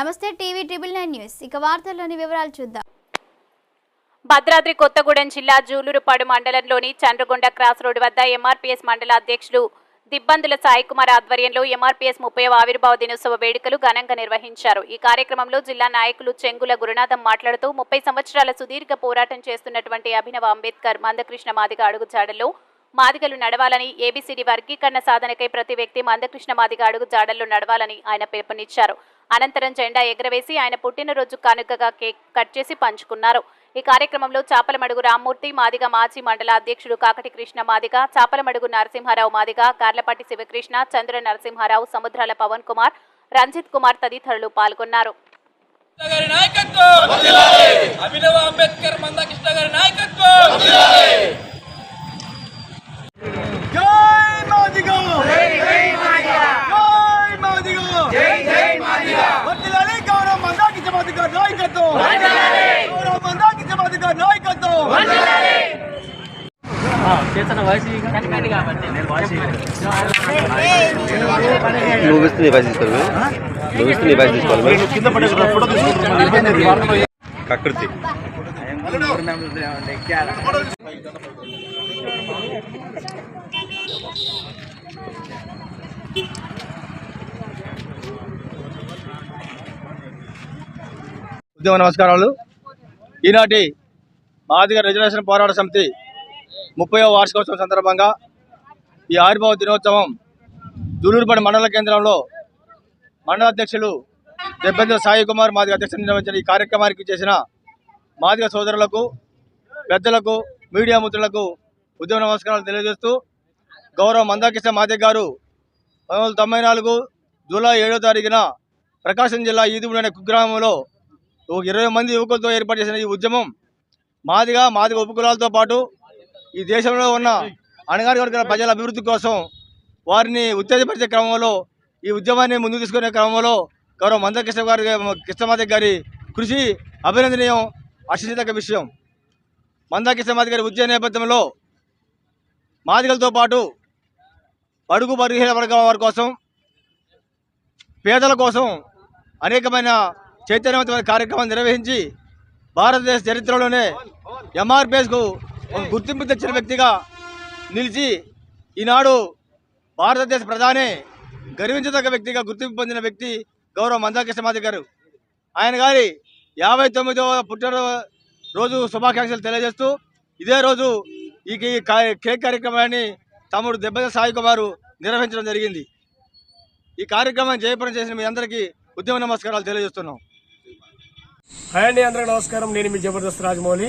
నమస్తే TV triple nine news. ఇక వార్తల్లోని వివరాలు చూద్దాం. భద్రాద్రి కొత్తగూడెం జిల్లా జూలూరుపాడు మండలంలోని చంద్రగొండ క్రాస్ రోడ్డు వద్ద ఎంఆర్పీఎస్ మండల అధ్యక్షులు దిబ్బందుల సాయి కుమార్ ఆధ్వర్యంలో ఎంఆర్పీఎస్ ముప్పై ఆవిర్భావ దినోత్సవ వేడుకలు ఘనంగా నిర్వహించారు. ఈ కార్యక్రమంలో జిల్లా నాయకులు చెంగుల గురునాథం మాట్లాడుతూ ముప్పై సంవత్సరాల సుదీర్ఘ పోరాటం చేస్తున్నటువంటి అభినవ అంబేద్కర్ మందకృష్ణ మాదిగ అడుగుజాడల్లో మాదిగలు నడవాలని ఏబీసీడీ వర్గీకరణ సాధనకై ప్రతి వ్యక్తి మందకృష్ణ మాదిగ అడుగు జాడల్లో నడవాలని ఆయన పిలుపునిచ్చారు. అనంతరం జెండా ఎగరవేసి ఆయన పుట్టినరోజు కానుకగా కేక్ కట్ చేసి పంచుకున్నారు. ఈ కార్యక్రమంలో చాపలమడుగు రామ్మూర్తి మాదిగ మాజీ మండల అధ్యక్షుడు కాకటి కృష్ణ మాదిగ చాపలమడుగు నరసింహారావు మాదిగ కార్లపాటి శివకృష్ణ చంద్ర నరసింహారావు సముద్రాల పవన్ కుమార్ రంజిత్ కుమార్ తదితరులు పాల్గొన్నారు. అభినవ అంబేద్కర్ నువ్వు ఇస్తే నీ పైసలు తీసుకోవాలి నువ్వు. ఇస్తే నీ పైసలు తీసుకోవాలి కకృతి. ఉద్యమ నమస్కారాలు. ఈనాటి మాదిగ రిజర్వేషన్ పోరాట సమితి ముప్పై వార్షికోత్సవం సందర్భంగా ఈ ఆవిర్భావ దినోత్సవం జూలూరుపడి మండల కేంద్రంలో మండల అధ్యక్షులు దెబ్బెందుల సాయి కుమార్ మాదిగ అధ్యక్షత నిర్వహించిన ఈ కార్యక్రమానికి చేసిన మాదిగ సోదరులకు పెద్దలకు మీడియా మిత్రులకు ఉద్యమ నమస్కారాలు తెలియజేస్తూ గౌరవ మందాకిష్ణ మాదిగ గారు పంతొమ్మిది వందల తొంభై నాలుగు జూలై ఏడో తారీఖున ప్రకాశం జిల్లా ఈదుగుడు అనే కుగ్రామంలో ఒక ఇరవై మంది యువకులతో ఏర్పాటు చేసిన ఈ ఉద్యమం మాదిగా మాదిగ ఉపకులాలతో పాటు ఈ దేశంలో ఉన్న అణగారి వర్గాల ప్రజల అభివృద్ధి కోసం వారిని ఉత్తేజపరిచే క్రమంలో ఈ ఉద్యమాన్ని ముందుకు తీసుకునే క్రమంలో గౌరవ మందకృష్ణ గారి కృష్ణమాది గారి కృషి అభినందనీయం హర్షించదగ్గ విషయం. మందాకృష్ణమాది గారి ఉద్యమ నేపథ్యంలో మాదిగలతో పాటు బడుగు బరుహీన వర్గాల వారి కోసం పేదల కోసం అనేకమైన చైతన్యవంతమైన కార్యక్రమాలు నిర్వహించి భారతదేశ చరిత్రలోనే ఎంఆర్పిఎస్కు గుర్తింపు తెచ్చిన వ్యక్తిగా నిలిచి ఈనాడు భారతదేశ ప్రధాని గర్వించదగ్గ వ్యక్తిగా గుర్తింపు పొందిన వ్యక్తి గౌరవ మందాకృష్ణమాధి గారు. ఆయన గారి యాభై తొమ్మిదవ పుట్టిన రోజు శుభాకాంక్షలు తెలియజేస్తూ ఇదే రోజు ఈ కేక్ కార్యక్రమాన్ని తమ్ముడు దెబ్బల సాయి కుమారు నిర్వహించడం జరిగింది. ఈ కార్యక్రమం జయప్రదం చేసిన మీ అందరికీ ఉద్యమ నమస్కారాలు తెలియజేస్తున్నాం. హాయ్ అండి అందరికీ నమస్కారం. నేను మీ జబర్దస్త్ రాజమౌళి.